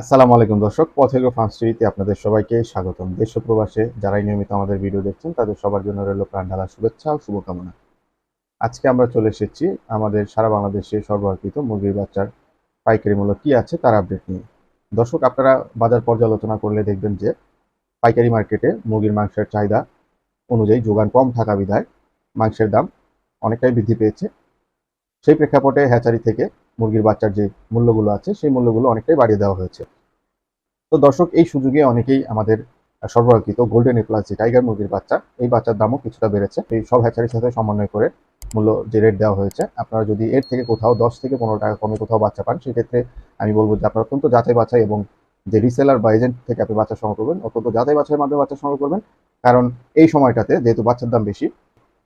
আসসালামু আলাইকুম দর্শক পথেগ্র ফার্ম স্টুডিওতে আপনাদের সবাইকে স্বাগতম। দেশ প্রবাসে যারাই নিয়মিত আমাদের ভিডিও দেখছেন, তাদের সবার জন্য রইল প্রাণ ঢালা শুভেচ্ছা ও শুভকামনা। আজকে আমরা চলে এসেছি আমাদের সারা বাংলাদেশে সরবরাহকৃত মুরগির বাচ্চার পাইকারি মূল্য কি আছে তার আপডেট নিয়ে। দর্শক, আপনারা বাজার পর্যালোচনা করলে দেখবেন যে পাইকারি মার্কেটে মুরগির মাংসের চাহিদা অনুযায়ী যোগান কম, থাকা বিধায় মাংসের দাম অনেকটাই বৃদ্ধি পেয়েছে। সেই প্রেক্ষাপটে হ্যাচারি থেকে মুরগির বাচ্চার যে মূল্যগুলো আছে, সেই মূল্যগুলো অনেকটাই বাড়িয়ে দেওয়া হয়েছে। তো দর্শক, এই সুযোগে অনেকেই আমাদের সরবরাহকৃত গোল্ডেন প্লাস যে টাইগার মুরগির বাচ্চা, এই বাচ্চার দামও কিছুটা বেড়েছে। এই সব হ্যাচারির সাথে সমন্বয় করে মূল্য যে রেট দেওয়া হয়েছে, আপনারা যদি এর থেকে কোথাও দশ থেকে পনেরো টাকা কমে কোথাও বাচ্চা পান, সেক্ষেত্রে আমি বলব যে আপনারা অত্যন্ত যাচাই বাছাই এবং যে রিসেলার বা এজেন্ট থেকে আপনি বাচ্চা সংগ্রহ করবেন, অত্যন্ত যাচাই বাছাইয়ের মাধ্যমে বাচ্চা সংগ্রহ করবেন। কারণ এই সময়টাতে যেহেতু বাচ্চার দাম বেশি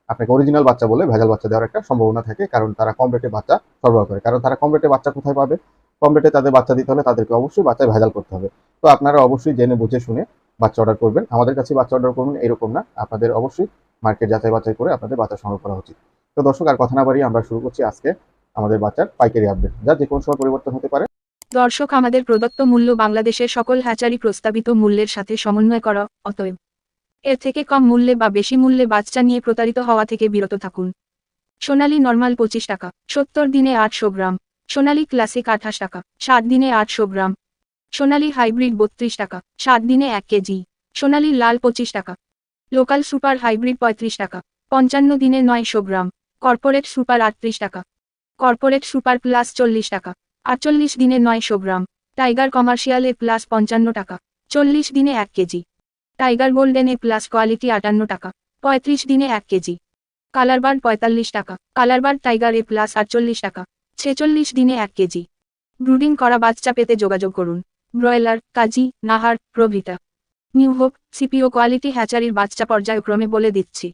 আপনাকে অরিজিনাল বাচ্চা বলে ভেজাল বাচ্চা দেওয়ার একটা সম্ভাবনা থাকে, কারণ তারা কম রেটে বাচ্চা সরবরাহ করে। কারণ তারা কম রেটে বাচ্চা কোথায় পাবে? কম রেটে তাদের বাচ্চা দিতে হলে তাদেরকে অবশ্যই বাচ্চায় ভেজাল করতে হবে। তো আপনারা অবশ্যই জেনে বুঝে শুনে বাচ্চা অর্ডার করবেন। আমাদের কাছে বাচ্চা অর্ডার করবেন এরকম না। আপনাদের অবশ্যই মার্কেট যাচাই বাছাই করে আপনাদের বাচ্চা সংগ্রহ করা উচিত। তো দর্শক, আর কথা না বাড়িয়ে আমরা শুরু করছি আজকে আমাদের বাচ্চার পাইকারি আপডেট যা যে কোনো সময় পরিবর্তন হতে পারে। দর্শক, আমাদের প্রদত্ত মূল্য বাংলাদেশের সকল হ্যাচারি প্রস্তাবিত মূল্যের সাথে সমন্বয় করা, অতএব এর থেকে কম মূল্যে বা বেশি মূল্যে বাচ্চা নিয়ে প্রতারিত হওয়া থেকে বিরত থাকুন। সোনালী নর্মাল পঁচিশ টাকা, সত্তর দিনে আটশো গ্রাম। সোনালী ক্লাসিক আঠাশ টাকা সাত দিনে আটশো গ্রাম। সোনালী হাইব্রিড বত্রিশ টাকা সাত দিনে এক কেজি। সোনালী লাল পঁচিশ টাকা। লোকাল সুপার হাইব্রিড পঁয়ত্রিশ টাকা, পঞ্চান্ন দিনে নয়শো গ্রাম। কর্পোরেট সুপার আটত্রিশ টাকা। কর্পোরেট সুপার প্লাস চল্লিশ টাকা, আটচল্লিশ দিনে নয়শো গ্রাম। টাইগার কমার্শিয়াল প্লাস পঞ্চান্ন টাকা, চল্লিশ দিনে এক KG. Tiger golden A plus quality আটান্ন টাকা। পঁয়ত্রিশ দিনে এক কেজি। কালারবার পঁয়তাল্লিশ টাকা। কালারবার টাইগার এ প্লাস আটচল্লিশ টাকা। ছেচল্লিশ দিনে এক কেজি। ব্রুডিং করা বাচ্চা পেতে যোগাযোগ করুন। ব্রয়লার, কাজী, নাহার, প্রভৃতা। নিউ হোপ, সিপিও কোয়ালিটি হ্যাচারির বাচ্চা পর্যায়ক্রমে বলে দিচ্ছি।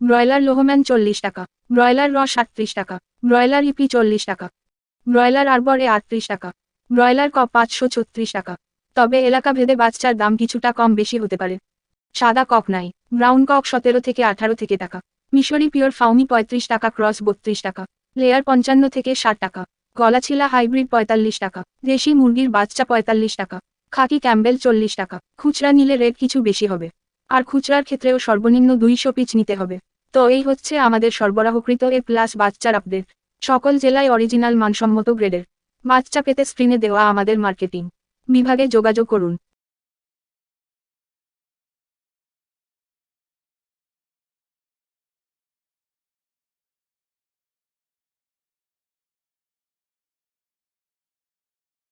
ব্রয়লার লোহম্যান চল্লিশ টাকা। ব্রয়লার রস আটত্রিশ টাকা। ব্রয়লার ইপি চল্লিশ টাকা। ব্রয়লার আরবর এ আটত্রিশ টাকা। ব্রয়লার ক পাঁচশো ছত্রিশ টাকা। তবে এলাকা ভেদে বাচ্চার দাম কিছুটা কম বেশি হতে পারে। সাদা কক নাই, ব্রাউন কক সতেরো থেকে আঠারো থেকে টাকা। মিশরি পিওর ফাউমি পঁয়ত্রিশ টাকা, ক্রস বত্রিশ টাকা। লেয়ার পঞ্চান্ন থেকে ষাট টাকা। গলাছিলা হাইব্রিড পঁয়তাল্লিশ টাকা। দেশি মুরগির বাচ্চা পঁয়তাল্লিশ টাকা। খাকি ক্যাম্বেল চল্লিশ টাকা। খুচরা নিলে রেট কিছু বেশি হবে। আর খুচরার ক্ষেত্রেও সর্বনিম্ন দুইশো পিচ নিতে হবে। তো এই হচ্ছে আমাদের সরবরাহকৃত এ প্লাস বাচ্চার আপডেট। সকল জেলায় অরিজিনাল মানসম্মত গ্রেডের বাচ্চা পেতে স্ক্রিনে দেওয়া আমাদের মার্কেটিং। বিভাগে যোগাযোগ করুন।